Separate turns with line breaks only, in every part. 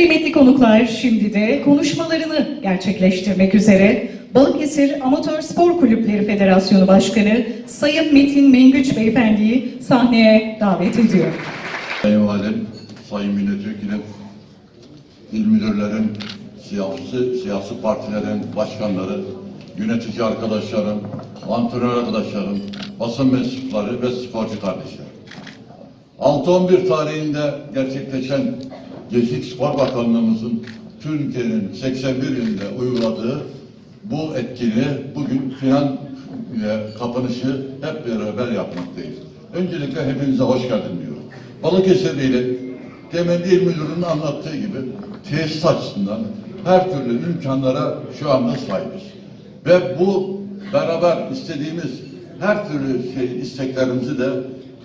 Kıymetli konuklar şimdi de konuşmalarını gerçekleştirmek üzere Balıkesir Amatör Spor Kulüpleri Federasyonu Başkanı Sayın Metin Mengüç Beyefendi'yi sahneye davet ediyorum.
Sayın Valim, Sayın Milletvekilim, il müdürlerim, siyasi, siyasi partilerin başkanları, yönetici arkadaşlarım, antrenör arkadaşlarım, basın mensupları ve sporcu kardeşlerim. 6-11 tarihinde gerçekleşen Gençlik Spor Bakanlığımızın Türkiye'nin 81 ilinde uyguladığı bu etkinliği bugün filan e, kapanışı hep beraber yapmaktayız. Öncelikle hepinize hoş geldin diyorum. Balıkesir ili demin il müdürünün anlattığı gibi tesis açısından her türlü imkanlara şu anda sahibiz. Ve bu beraber istediğimiz her türlü şey isteklerimizi de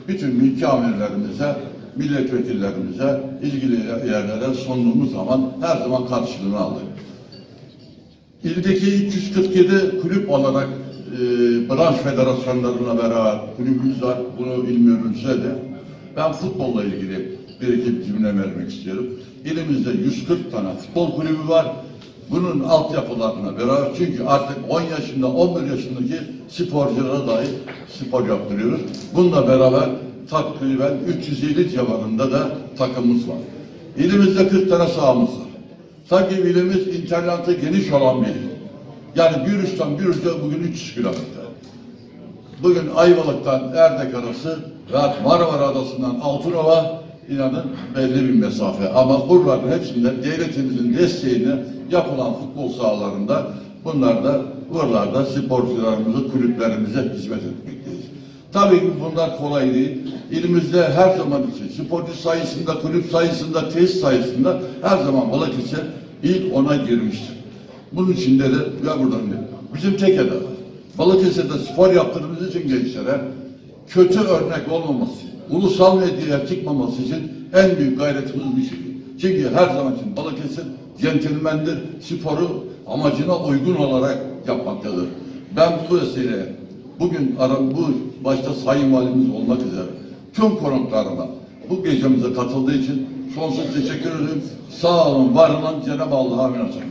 bütün mülki amirlerimize, milletvekillerimize, ilgili yerlere sunduğumuz zaman her zaman karşılığını aldık. İldeki 347 kulüp olarak e, branş federasyonlarına beraber kulübümüz var. Bunu bilmiyorum size de. Ben futbolla ilgili bir iki cümle vermek istiyorum. İlimizde 140 tane futbol kulübü var. Bunun altyapılarına beraber çünkü artık 10 yaşında 11 yaşındaki sporculara dahi spor yaptırıyoruz. Bununla beraber takriben 350 civarında da takımımız var. İlimizde 40 tane sahamız var. Sanki ilimiz interneti geniş olan bir il. Yani bir uçtan bir uca bugün 300 kilometre. Bugün Ayvalık'tan Erdek arası ve Marmara Adası'ndan Altınova inanın belli bir mesafe. Ama buraların hepsinde devletimizin desteğiyle yapılan futbol sahalarında bunlar da buralarda sporcularımızı, kulüplerimize hizmet etmekteyiz. Tabii ki bunlar kolay değil. İlimizde her zaman için sporcu sayısında, kulüp sayısında, tesis sayısında her zaman Balıkesir ilk ona girmiştir. Bunun içinde de ya buradan. Bizim tek hedef. Balıkesir'de spor yaptığımız için gençlere kötü örnek olmaması, ulusal medyaya çıkmaması için en büyük gayretimiz bir şey. Çünkü her zaman için Balıkesir centilmendir, sporu amacına uygun olarak yapmaktadır. Ben bu vesileyle bugün aram bu başta Sayın Valimiz olmak üzere tüm konuklarıma bu gecemize katıldığı için sonsuz teşekkür ederim. Sağ olun, var olun, Cenab-ı Allah'a emanet olun.